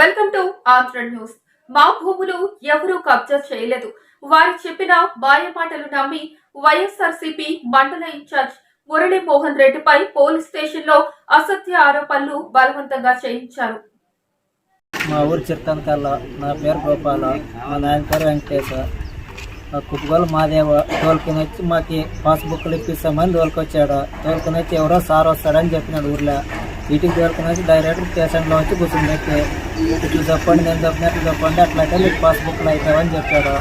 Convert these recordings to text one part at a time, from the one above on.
Welcome to Andhra news. మా భూములు ఎవరూ కబ్జా చేయలేదు. వారు చెప్పిన మాయమాటలు నమ్మి వైఎస్ఆర్సీపీ మండల ఇన్ఛార్జ్ మురళీ మోహన్ రెడ్డిపై పోలీస్ స్టేషన్లో అసత్య ఆరోపణలు బలవంతంగా చేయించారు. మా ఊరు చిత్తనకల్లా నా పేరు గోపాల. మా నాయన పేరు వెంకటేశ. మా కుప్పగోలు మాదేవ తోలుకుని వచ్చి మాకు పాస్బుక్లు ఇప్పిస్తామని తోలుకొచ్చాడు. తోలుకుని వచ్చి ఎవరో సార్ వస్తాడని చెప్పినాడు ఊర్లో. వీటికి తోలుకుని వచ్చి డైరెక్ట్ స్టేషన్లో వచ్చి కూర్చుని పెట్టి ఇట్లా చెప్పండి నేను చెప్పినట్లు చెప్పండి. అట్లయితే మీకు పాస్బుక్లు అవుతావని చెప్పాడు.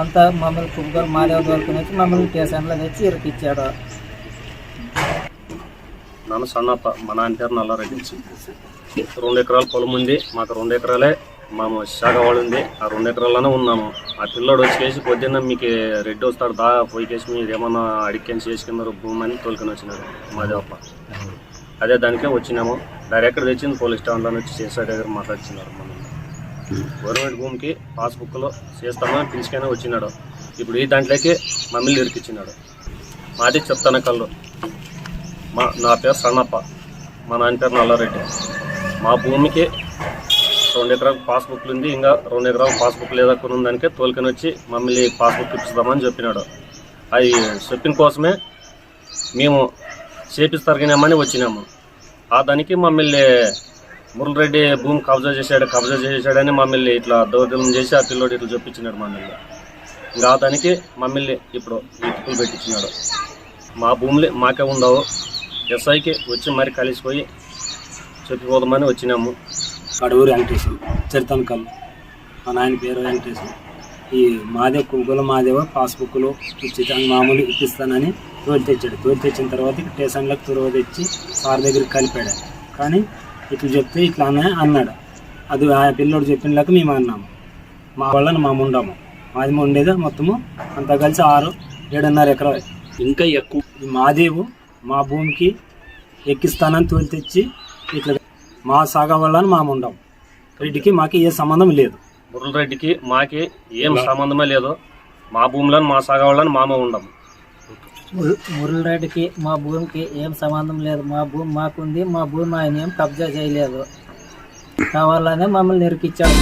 అంతా మమ్మల్ని కుప్పగోలు మాదేవ తోలుకుని వచ్చి మమ్మల్ని స్టేషన్లో తెచ్చి ఇరికిచ్చాడు. నన్ను సన్నప్ప మా నాన్న పేరు నల్లారెడ్డి. రెండు ఎకరాల పొలం ఉంది. మాకు రెండు ఎకరాలే. మేము శాఖ వాడు ఉంది. ఆ రెండు ఎకరాల్లోనే ఉన్నాము. ఆ పిల్లోడు వచ్చేసి పొద్దున్న మీకు రెడ్డి వస్తాడు. దా పోయికేసి మీరు ఏమన్నా అడిక్కేసి చేసుకున్నారు భూమని అని తోలుకొని వచ్చినారు మాదేవప్ప. అదే దానికే వచ్చినాము. డైరెక్ట్ తెచ్చింది? పోలీస్ స్టేషన్లో వచ్చి చేసే దగ్గర మాట్లాడుతున్నారు మనం గవర్నమెంట్ భూమికి పాస్బుక్లో చేస్తామని పిలిచికైనా వచ్చినాడు. ఇప్పుడు ఈ దాంట్లోకి మమ్మల్ని ఇరికిచ్చినాడు. మాది చెప్తాను కళ్ళు మా నా పేరు సన్నప్ప. మా నాన్న పేరు నల్లారెడ్డి. మా భూమికి రెండు ఎకరాల పాస్బుక్లు ఉంది. ఇంకా రెండు ఎకరాల పాస్బుక్ లేదా కొన్ని దానికే తోలుకొని వచ్చి మమ్మల్ని పాస్బుక్ ఇప్పిస్తామని చెప్పినాడు. అది చెప్పిన కోసమే మేము చేపిస్తారని వచ్చినాము. ఆ దానికి మమ్మల్ని మురళిరెడ్డి భూమి కబ్జా చేశాడు కబ్జా చేశాడని మమ్మల్ని ఇట్లా దౌర్జన్యం చేసి ఆ పిల్లోడు ఇట్లా చూపించినాడు మమ్మల్ని. ఇంకా ఆ దానికి మమ్మల్ని ఇప్పుడు ఇటుకులు పెట్టించినాడు. మా భూములు మాకే ఉండవు. ఎస్ఐకి వచ్చి మరి కలిసిపోయి చెప్పిపోదామని వచ్చినాము. కడూరు వెంకటేశం చరితనకల్. మా నాయన పేరు వెంకటేశం. ఈ మాదేవ్ కుగుల మాదేవ పాస్బుక్లు ఇచ్చి మామూలు ఇప్పిస్తానని తోలు తెచ్చాడు. తోలు తెచ్చిన తర్వాత స్టేషన్లకు తురవ తెచ్చి సార్ దగ్గరికి కలిపాడు. కానీ ఇట్లా చెప్తే ఇట్లా అనే అన్నాడు. అది ఆ పిల్లోడు చెప్పినలాక మేము అన్నాము. మా వాళ్ళని మేము ఉండము మాది ఉండేది మొత్తము అంతా కలిసి ఆరు ఏడున్నర ఎకరాలు. ఇంకా ఎక్కువ. మాదేవు మా భూమికి ఎక్కిస్తానని తోలు తెచ్చి ఇట్లా మా సాగా వాళ్ళని మేము ఉండం వీటికి మాకు ఏ సంబంధం లేదు. మురళిరెడ్డికి మాకి ఏం సంబంధమే లేదు. మా భూములను మా సాగవాళ్ళని మామ ఉండము ముర- మురళిరెడ్డికి మా భూమికి ఏం సంబంధం లేదు. మా భూమి మాకుంది మా భూమి ఆయన ఏం కబ్జా చేయలేదు. కావాలనే మమ్మల్ని నిరికిచ్చాడు.